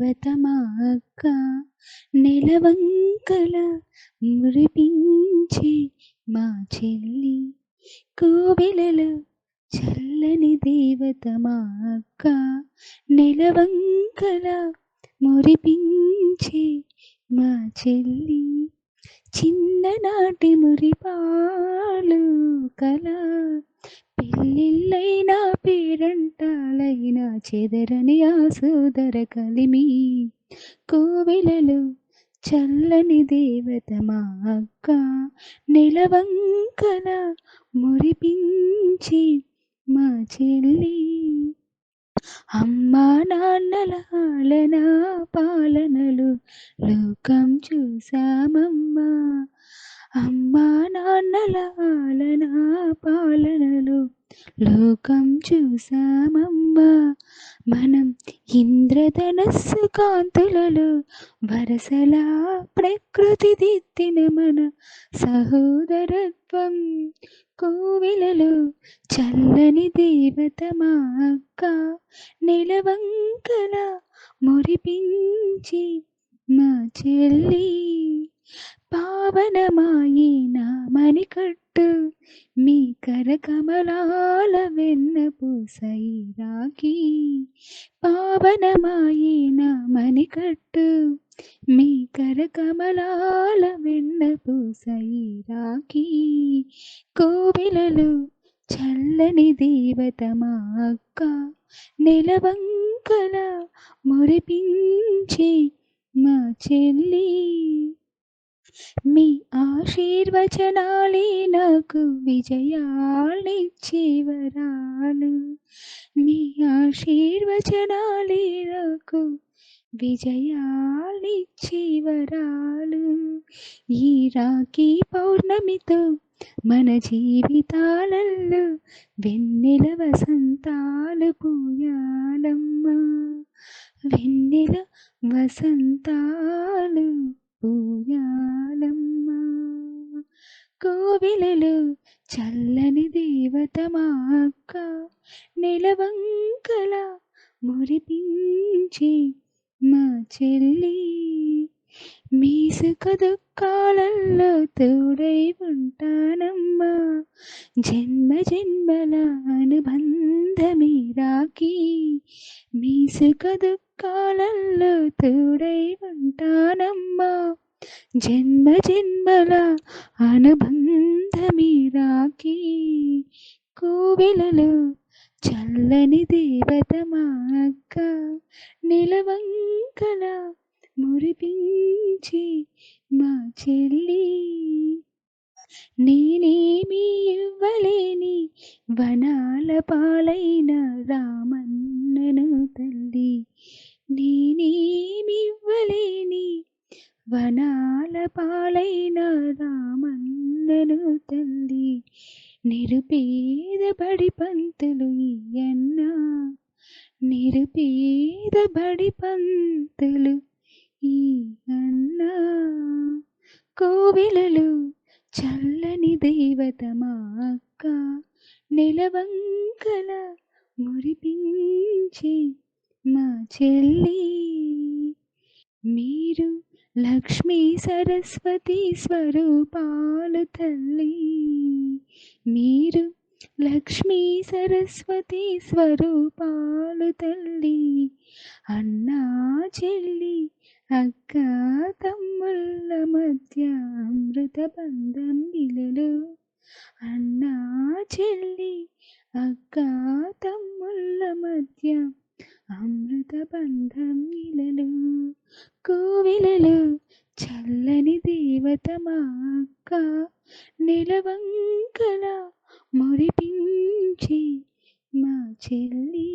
దేవత మా అక్క నెలవంకల మురిపించే మా చెల్లి కోవెలలో చల్లని దేవత మా అక్క నెలవంకల మురిపించే మా చెల్లి చిన్ననాటి మురిపాలు కల పెళ్ళిళ్ళైనా పేరంటాలైనా చెదరని ఆ సోదర కలిమి. కోవెలలో చల్లని దేవత మా అక్క నిలవంకన మురిపించి మా చెల్లి. అమ్మా నాన్నల ఆలన పాలనలు లోకం చూసామమ్మా. అమ్మా నాన్నల ఆలన పాలనలు లోకం చూసామమ్మా మనం ఇంద్రధనస్సు కాంతులలో వరసలా ప్రకృతి దిద్దిన మన సహోదరత్వం. కోవిలలో చల్లని దేవత మా అక్క మురిపించి మా చెల్లి. పావనమాయినా మణికట్టు మీ కరకమలాల వెన్న పూసై రాఖీ. పావనమాయిన మణికట్టు మీ కరకమలాల వెన్న పూసై రాఖీ. కోవిలలు చల్లని దేవత మా అక్క నెలవంకల మురిపించి మా చెల్లి. మీ ఆశీర్వచనాలే నాకు విజయాలిచ్చే వరాలు మీ ఆశీర్వచనాలే నాకు విజయాలిచ్చే వరాలు ఈ రాఖీ పౌర్ణమితో మన జీవితాలలో వెన్నెల వసంతాలు పూయాలమ్మా. వెన్నెల వసంతాలు పూయాలి కోవిలలు చల్లని దేవత మా అక్క నెలవంకల మురిపించి మా చెల్లి. మీసుక దుఃఖాలలో తోడై ఉంటానమ్మా. జన్మ జన్మల అనుబంధమే రాకి మీసుక దుఃఖాలలో తోడై ఉంటానమ్మా. జన్మ జన్మల అనుబంధమే రాఖీ కోవెలలో చల్లని దేవత మా అక్క నిలవంకల మురిపించి మా చెల్లి. నేనేమి ఇవ్వలేని వనాల పాలైన రామన్నను తల్లి. నేనేమి ఇవ్వలేని వనాల పాలైన రామన్నను తల్లి నిరుపేద బడి పంతులు ఈయన్నా. నిరుపేద బడి పంతులు ఈ అన్న కోవిలలు చల్లని దేవత మా అక్క నిలవంకల మురిపించి మా చెల్లి. లక్ష్మీ సరస్వతి స్వరూపాలు తల్లి. మీరు లక్ష్మీ సరస్వతి స్వరూపాలు తల్లి. అన్నా చెల్లి అక్క తమ్ముళ్ళ మధ్య అమృత బంధం నిలలు. అన్నా చెల్లి అక్క తమ్ముళ్ళ మధ్య అమృత బంధం నిలలు. కోవిలలు చల్లని దేవత మా అక్క నిలవంకల మురిపించి మా చెల్లి.